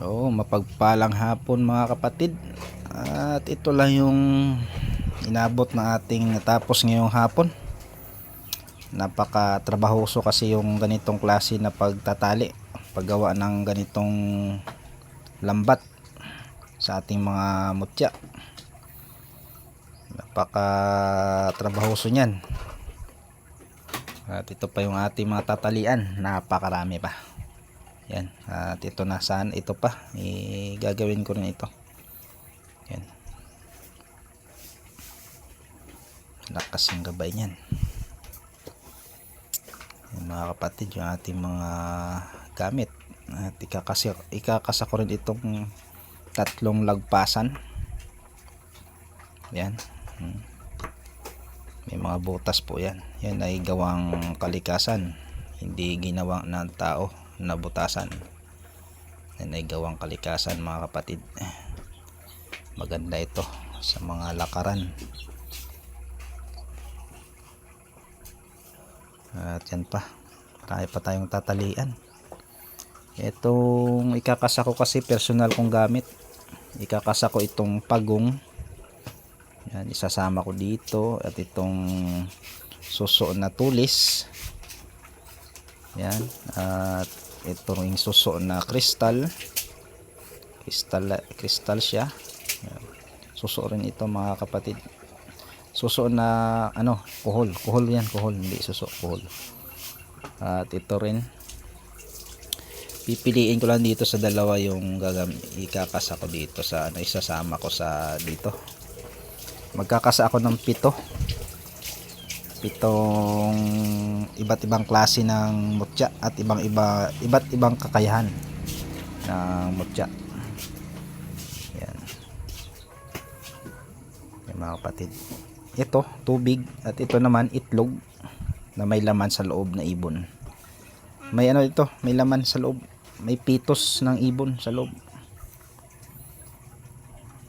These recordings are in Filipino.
Oo, mapagpalang hapon mga kapatid. At ito lang yung inabot ng ating natapos ngayong hapon. Napaka trabahoso kasi yung ganitong klase na pagtatali, paggawa ng ganitong lambat sa ating mga mutya. Napaka trabahoso niyan. At ito pa yung ating mga tatalian, napakarami pa. Yan. At ito na saan ito pa. I gagawin ko rin ito. Yan. Lakas yung gabay niyan. Yan, mga kapatid, yung ating mga gamit. At ikakasa, ikakasa ko rin itong tatlong lagpasan. Yan. Hmm. May mga butas po yan. Yan ay gawang kalikasan. Hindi ginawa ng tao na butasan. Ay gawang kalikasan mga kapatid. Maganda ito sa mga lakaran. At yan pa. Marami pa tayong tatalian. Itong ikakasa ko kasi personal kong gamit. Ikakasa ko itong pagong. Yan, isasama ko dito. At itong suso na tulis. Yan. At ito yung suso na kristal. Kristal, kristal siya. Yan. Suso rin ito mga kapatid. Suso na ano, kuhol. Kuhol yan, kuhol. Hindi suso, kuhol. At ito rin. Pipiliin ko lang dito sa dalawa yung gagam ikakasa ko dito sa ano isasama ko sa dito. Magkakasa ako ng pito pitong iba't ibang klase ng mutya at ibang iba iba't ibang kakayahan ng mutya. Yan. Yan mga kapatid. Ito tubig at ito naman itlog na may laman sa loob na ibon. May ano ito? May laman sa loob. May pitos ng ibon sa loob.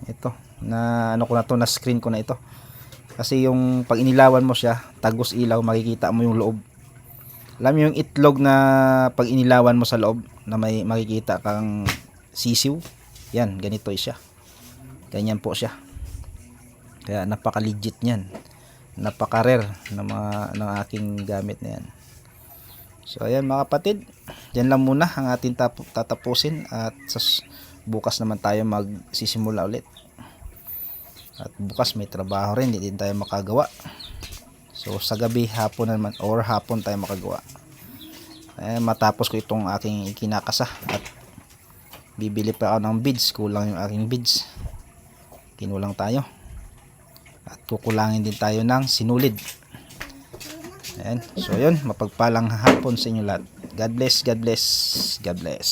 Ito na ano ko na to na screen ko na ito kasi yung pag inilawan mo siya, tagos ilaw, makikita mo yung loob. Alam mo yung itlog na pag inilawan mo sa loob na may makikita kang sisiw? Yan, ganito siya. Ganyan po siya. Kaya napaka legit niyan. Napaka rare ng mga ng aking gamit na yan. So ayan mga kapatid, diyan lang muna ang ating tap- tatapusin at sa bukas naman tayo magsisimula ulit. At bukas may trabaho rin, hindi din tayo makagawa. So sa gabi, hapon naman or hapon tayo makagawa. Eh, matapos ko itong aking kinakasa at bibili pa ako ng beads, kulang yung aking beads. Kinulang tayo. At kukulangin din tayo ng sinulid. Ayan. So yun, mapagpalang hapon sa inyo lahat. God bless, God bless, God bless.